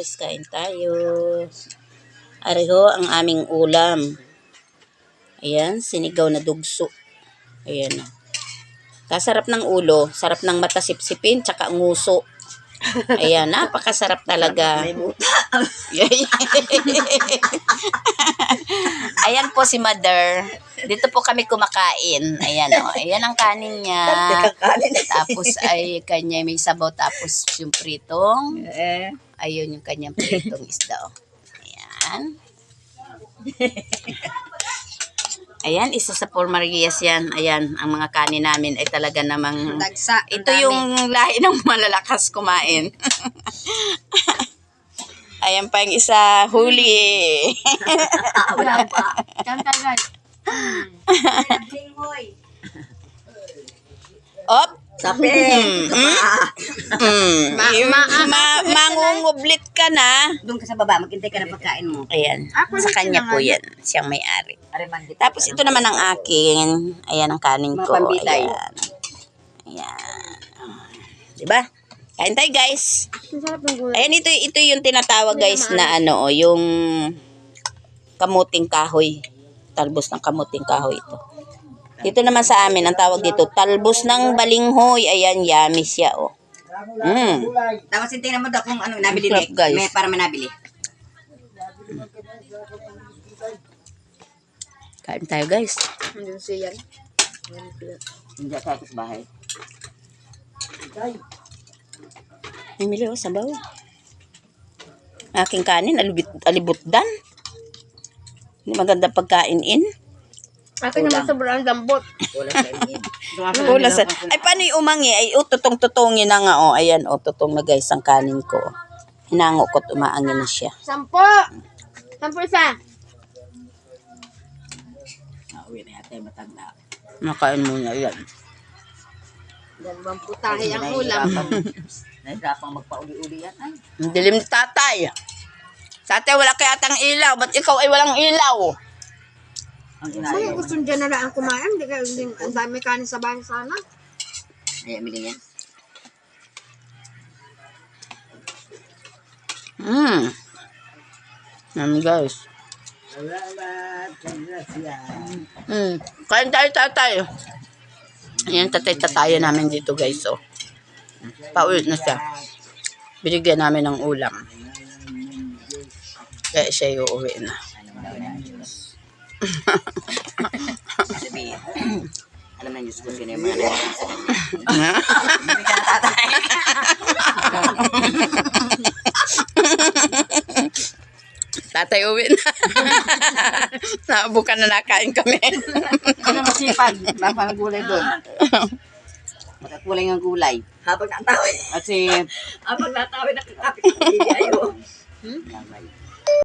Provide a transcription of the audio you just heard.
guys, kain tayo. Areho ang aming ulam. Ayan, sinigaw na dugso. Ayan. Kasarap ng ulo, sarap ng mata sipsipin, tsaka nguso. Ayan, napakasarap talaga. Ayan po si Mother. Dito po kami kumakain. Ayan o. Ayan ang kanin niya. Tapos ay kanya may sabaw. Tapos yung pritong. Eh, Ayun yung kanyang pritong isda. O. Ayan. Ayan, isa sa Por Marias yan. Ayan, ang mga kanin namin ay talaga namang... dagsa. Ito yung lahi ng malalakas kumain. Ayan pa yung isa, huli. Wala pa. Sabi. Mm. Ma- ma- ma- mangungublit ka na. Doon ka sa baba, maghintay ka ng pagkain mo. Ayan, Ako sa kanya po yan. Siyang may-ari. Tapos ito naman ang akin. Ayan ang kanin ko. Ayan. Ayan. Diba? Kain tayo guys. Ayan, ito, ito yung tinatawag guys na ano, oh, yung kamuting kahoy. Talbos ng kamuting kahoy ito. Dito naman sa amin, ang tawag dito, talbos ng balinghoy. Ayan, yummy siya, oh. Mm. Tapos tingnan mo daw kung ano nabili Sarap, ni. guys. May para may nabili. Kain tayo guys. Hindi siya yan. Hindi sa sa bahay. Mimili oh, sabaw. Aking kanin, alibit, alibutdan. Hindi maganda pagkain in. Akin naman sobrang lambot. Wala sa inyo. Pula sa... Ay, paano yung umangi? Ay, oh, tutong-tutongin na nga, oh. Ayan, oh, tutong na guys ang kanin ko. Hinango ko't umaangin na siya. Sampo! Sampo isa. Nauwi na yata yung matanda. Nakain muna yan. Dalawang putahe ang ulam. Nahihirapang magpauli-uli yan. Ay, Ang dilim ni tatay. Tatay, wala kaya tang ilaw. Ba't ikaw ay walang ilaw? Ang Kaya gusto dyan na lang kumain. Hindi ka, hindi, ang dami kanin sa bahay sana. Ay, amili niya. Hmm. Yan guys. Hmm. Kain tayo, tatay. Ayan, tatay-tataya namin dito guys, oh. Paulit na siya. Binigyan namin ng ulam. Kaya siya uuwi na. Sabihin. Alam na Diyos ko sino yung mga. Hindi ka na tatay. Tatay uwi na. Nabukan na nakain kami. Ano masipag? Baka ng gulay doon. Matakulay ng gulay. Habang natawi. Kasi... Habang natawi nakakapit. Hindi ayo. Hmm?